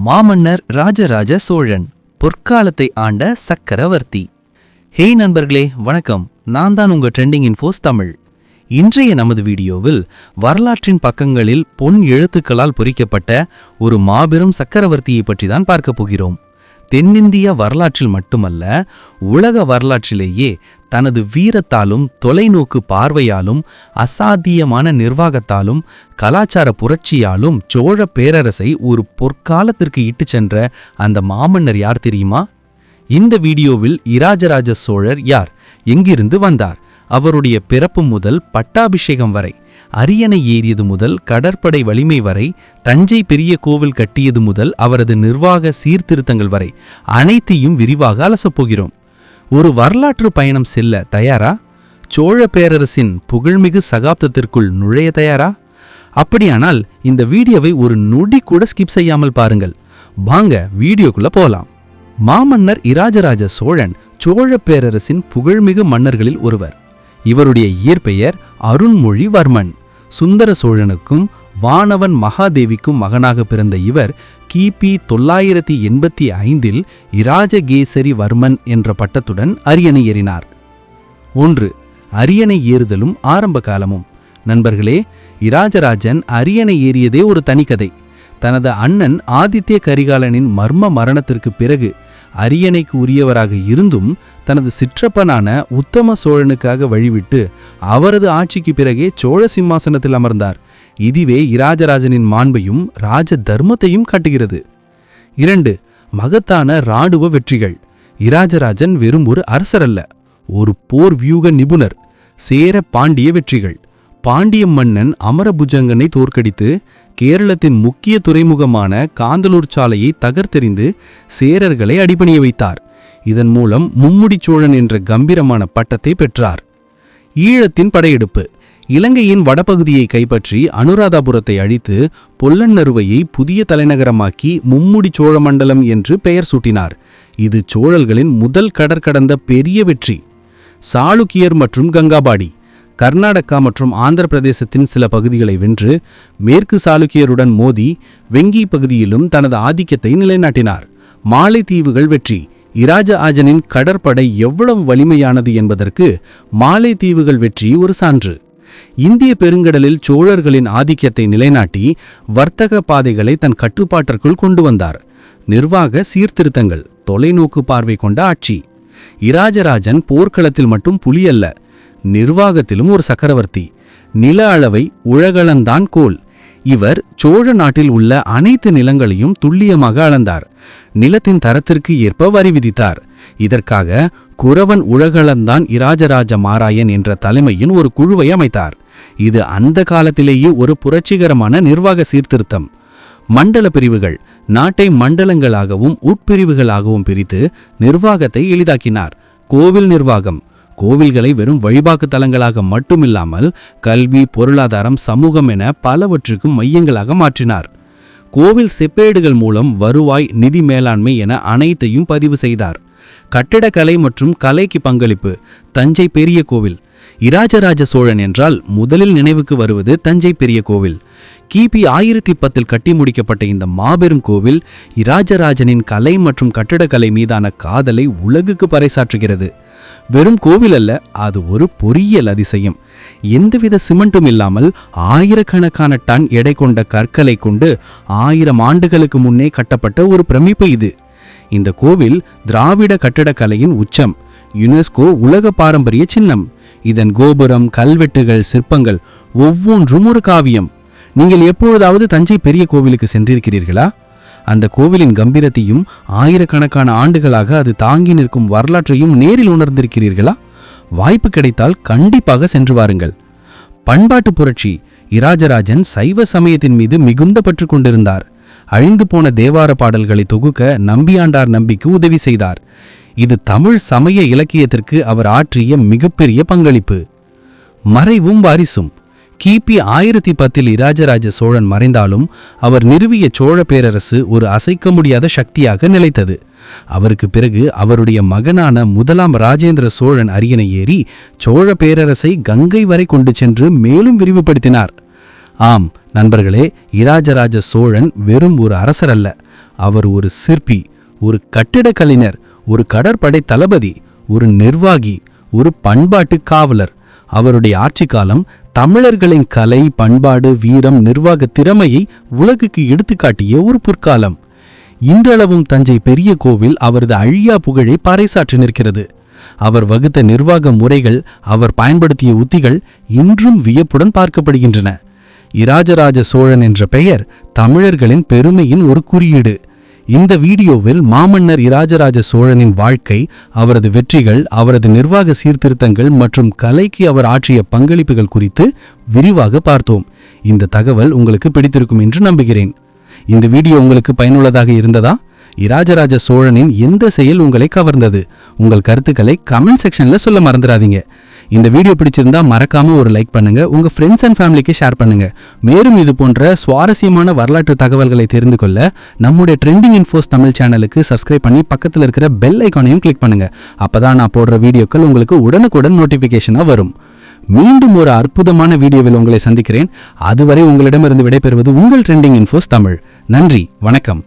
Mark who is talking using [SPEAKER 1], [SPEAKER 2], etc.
[SPEAKER 1] மாமன்னர் ராஜராஜ சோழன் பொற்காலத்தை ஆண்ட சக்கரவர்த்தி. ஹே நண்பர்களே வணக்கம். நான் தான் உங்க ட்ரெண்டிங் இன்ஃபோஸ் தமிழ். இன்றைய நமது வீடியோவில் வரலாற்றின் பக்கங்களில் பொன் எழுத்துக்களால் பொறிக்கப்பட்ட ஒரு மாபெரும் சக்கரவர்த்தியை பற்றி தான் பார்க்க போகிறோம். தென்னிந்திய வரலாற்றில் மட்டுமல்ல உலக வரலாற்றிலேயே தனது வீரத்தாலும் தொலைநோக்கு பார்வையாலும் அசாத்தியமான நிர்வாகத்தாலும் கலாச்சார புரட்சியாலும் சோழ பேரரசை ஒரு பொற்காலத்திற்கு இட்டுச் சென்ற அந்த மாமன்னர் யார் தெரியுமா? இந்த வீடியோவில் இராஜராஜ சோழர் யார்? எங்கிருந்து வந்தார்? அவருடைய பிறப்பு முதல் பட்டாபிஷேகம் வரை அரியணை ஏறியது முதல் கடற்படை வலிமை வரை தஞ்சை பெரிய கோவில் கட்டியது முதல் அவரது நிர்வாக சீர்திருத்தங்கள் வரை அனைத்தையும் விரிவாக அலசப்போகிறோம் ஒரு வரலாற்று பயணம் செல்ல தயாரா? சோழ பேரரசின் புகழ்மிகு சகாப்தத்திற்குள் நுழைய தயாரா? அப்படியானால் இந்த வீடியோவை ஒரு நொடி கூட ஸ்கிப் செய்யாமல் பாருங்கள். வாங்க வீடியோக்குள்ள போலாம். மாமன்னர் இராஜராஜ சோழன் சோழ பேரரசின் புகழ்மிகு மன்னர்களில் ஒருவர். இவருடைய இயற்பெயர் அருண்மொழிவர்மன். சுந்தர சோழனுக்கும் வானவன் மகாதேவிக்கும் மகனாக பிறந்த இவர் கிபி தொள்ளாயிரத்தி எண்பத்தி ஐந்தில் இராஜகேசரி வர்மன் என்ற பட்டத்துடன் அரியணை ஏறினார். ஒன்று அரியணை ஏறுதலும் ஆரம்ப காலமும். நண்பர்களே இராஜராஜன் அரியணை ஏறியதே ஒரு தனிக்கதை. தனது அண்ணன் ஆதித்ய கரிகாலனின் மர்ம மரணத்திற்கு பிறகு அரியணைக்கு உரியவராக இருந்தும் தனது சிற்றப்பனான உத்தம சோழனுக்காக வழிவிட்டு அவரது ஆட்சிக்கு பிறகே சோழ சிம்மாசனத்தில் அமர்ந்தார். இதுவே இராஜராஜனின் மாண்பையும் ராஜ தர்மத்தையும் காட்டுகிறது. இரண்டு மகத்தான ராணுவ வெற்றிகள். இராஜராஜன் வெறும் ஒரு அரசரல்ல ஒரு போர் வியூக நிபுணர் சேர பாண்டிய வெற்றிகள். பாண்டிய மன்னன் அமரபுஜங்கனை தோற்கடித்து கேரளத்தின் முக்கிய துறைமுகமான காந்தலூர் சாலையை தகர்த்தெறிந்து சேரர்களை அடிபணிய வைத்தார். இதன் மூலம் மும்முடி சோழன் என்ற கம்பீரமான பட்டத்தை பெற்றார். ஈழத்தின் படையெடுப்பு. இலங்கையின் வடபகுதியை கைப்பற்றி அனுராதாபுரத்தை அழித்து பொல்லன்னருவையை புதிய தலைநகரமாக்கி மும்முடி சோழமண்டலம் என்று பெயர் சூட்டினார். இது சோழல்களின் முதல் கடற்கடந்த பெரிய வெற்றி. சாளுக்கியர் மற்றும் கங்காபாடி. கர்நாடகா மற்றும் ஆந்திர பிரதேசத்தின் சில பகுதிகளை வென்று மேற்கு சாளுக்கியருடன் மோதி வெங்கி பகுதியிலும் தனது ஆதிக்கத்தை நிலைநாட்டினார். மாலைத்தீவுகள் வெற்றி. இராஜ ஆஜனின் கடற்படை எவ்வளவு வலிமையானது என்பதற்கு மாலைத்தீவுகள் வெற்றி ஒரு சான்று. இந்திய பெருங்கடலில் சோழர்களின் ஆதிக்கத்தை நிலைநாட்டி வர்த்தக பாதைகளை தன் கட்டுப்பாட்டிற்குள் கொண்டு வந்தார். நிர்வாக சீர்திருத்தங்கள் தொலைநோக்கு பார்வை கொண்ட ஆட்சி. இராஜராஜன் போர்க்களத்தில் மட்டும் புலியல்ல நிர்வாகத்திலும் ஒரு சக்கரவர்த்தி. நில அளவை உழகளந்தான் கோல். இவர் சோழ நாட்டில் உள்ள அனைத்து நிலங்களையும் துல்லியமாக அளந்தார். நிலத்தின் தரத்திற்கு ஏற்ப வரி விதித்தார். இதற்காக குறவன் உலகளந்தான் இராஜராஜ மாராயன் என்ற தலைமையின் ஒரு குழுவை அமைத்தார். இது அந்த காலத்திலேயே ஒரு புரட்சிகரமான நிர்வாக சீர்திருத்தம். மண்டல பிரிவுகள் நாட்டை மண்டலங்களாகவும் உட்பிரிவுகளாகவும் பிரித்து நிர்வாகத்தை எளிதாக்கினார். கோவில் நிர்வாகம் கோவில்களை வெறும் வழிபாக்கு தலங்களாக மட்டுமில்லாமல் கல்வி பொருளாதாரம் சமூகம் என பலவற்றுக்கும் மையங்களாக மாற்றினார். கோவில் செப்பேடுகள் மூலம் வருவாய் நிதி மேலாண்மை என அனைத்தையும் பதிவு செய்தார். கட்டிடக்கலை மற்றும் கலைக்கு பங்களிப்பு தஞ்சை பெரிய கோவில். இராஜராஜ சோழன் என்றால் முதலில் நினைவுக்கு வருவது தஞ்சை பெரிய கோவில். கிபி ஆயிரத்தி பத்தில் கட்டி முடிக்கப்பட்ட இந்த மாபெரும் கோவில் இராஜராஜனின் கலை மற்றும் கட்டிடக்கலை மீதான காதலை உலகுக்கு பறைசாற்றுகிறது. வெறும் கோவில் அல்ல அது ஒரு பொறியியல் அதிசயம். எந்தவித சிமெண்ட்டும் இல்லாமல் ஆயிரக்கணக்கான டன் எடை கொண்ட கற்களை கொண்டு ஆயிரம் ஆண்டுகளுக்கு முன்னே கட்டப்பட்ட ஒரு பிரமிப்பு இது. இந்த கோவில் திராவிட கட்டடக்கலையின் உச்சம் யுனெஸ்கோ உலக பாரம்பரிய சின்னம். இதன் கோபுரம் கல்வெட்டுகள் சிற்பங்கள் ஒவ்வொன்றும் ஒரு காவியம். நீங்கள் எப்பொழுதாவது தஞ்சை பெரிய கோவிலுக்கு சென்றிருக்கிறீர்களா? அந்த கோவிலின் கம்பீரத்தையும் ஆயிரக்கணக்கான ஆண்டுகளாக அது தாங்கி நிற்கும் வரலாற்றையும் நேரில் உணர்ந்திருக்கிறீர்களா? வாய்ப்பு கிடைத்தால் கண்டிப்பாக சென்று வாருங்கள். பண்பாட்டு புரட்சி இராஜராஜன் சைவ சமயத்தின் மீது மிகுந்த பற்று கொண்டிருந்தார். அழிந்து போன தேவார பாடல்களை தொகுக்க நம்பியாண்டார் நம்பிக்கு உதவி செய்தார். இது தமிழ் சமய இலக்கியத்திற்கு அவர் ஆற்றிய மிகப்பெரிய பங்களிப்பு. மறைவும் வாரிசும். கிபி ஆயிரத்தி பத்தில் இராஜராஜ சோழன் மறைந்தாலும் அவர் நிறுவிய சோழ பேரரசு ஒரு அசைக்க முடியாத சக்தியாக நிலைத்தது. அவருக்கு பிறகு அவருடைய மகனான முதலாம் ராஜேந்திர சோழன் அரியணை ஏறி சோழ பேரரசை கங்கை வரை கொண்டு சென்று மேலும் விரிவுபடுத்தினார். ஆம் நண்பர்களே இராஜராஜ சோழன் வெறும் ஒரு அரசர் அல்ல. அவர் ஒரு சிற்பி ஒரு கட்டிடக் கலைஞர் ஒரு கடற்படை தளபதி ஒரு நிர்வாகி ஒரு பண்பாட்டு காவலர். அவருடைய ஆட்சி காலம் தமிழர்களின் கலை பண்பாடு வீரம் நிர்வாக திறமையை உலகுக்கு எடுத்துக்காட்டிய ஒரு பொற்காலம். இன்றளவும் தஞ்சை பெரிய கோவில் அவரது அழியா புகழை பறைசாற்றி நிற்கிறது. அவர் வகுத்த நிர்வாக முறைகள் அவர் பயன்படுத்திய உத்திகள் இன்றும் வியப்புடன் பார்க்கப்படுகின்றன. இராஜராஜ சோழன் என்ற பெயர் தமிழர்களின் பெருமையின் ஒரு குறியீடு. இந்த வீடியோவில் மாமன்னர் இராஜராஜ சோழனின் வாழ்க்கை அவரது வெற்றிகள் அவரது நிர்வாக சீர்திருத்தங்கள் மற்றும் கலைக்கு அவர் ஆற்றிய பங்களிப்புகள் குறித்து விரிவாக பார்த்தோம். இந்த தகவல் உங்களுக்கு பிடித்திருக்கும் என்று நம்புகிறேன். இந்த வீடியோ உங்களுக்கு பயனுள்ளதாக இருந்ததா? இராஜராஜ சோழனின் எந்த செயல் உங்களை கவர்ந்தது? உங்கள் கருத்துக்களை கமெண்ட் செக்ஷன்ல சொல்ல மறந்துடாதீங்க. இந்த வீடியோ பிடிச்சிருந்தா மறக்காம ஒரு லைக் பண்ணுங்க. உங்க ஃப்ரெண்ட்ஸ் அண்ட் ஃபேமிலிக்கு ஷேர் பண்ணுங்க. மேலும் இது போன்ற சுவாரஸ்யமான வரலாற்று தகவல்களை தெரிந்து கொள்ள நம்முடைய ட்ரெண்டிங் இன்ஃபோஸ் தமிழ் சேனலுக்கு சப்ஸ்கிரைப் பண்ணி பக்கத்தில் இருக்கிற பெல் ஐக்கானையும் கிளிக் பண்ணுங்க. அப்பதான் நான் போடுற வீடியோக்கள் உங்களுக்கு உடனுக்குடன் நோட்டிபிகேஷனா வரும். மீண்டும் ஒரு அற்புதமான வீடியோவில் உங்களை சந்திக்கிறேன். அதுவரை உங்களிடமிருந்து விடைபெறுவது உங்கள் ட்ரெண்டிங் இன்ஃபோஸ் தமிழ். நன்றி வணக்கம்.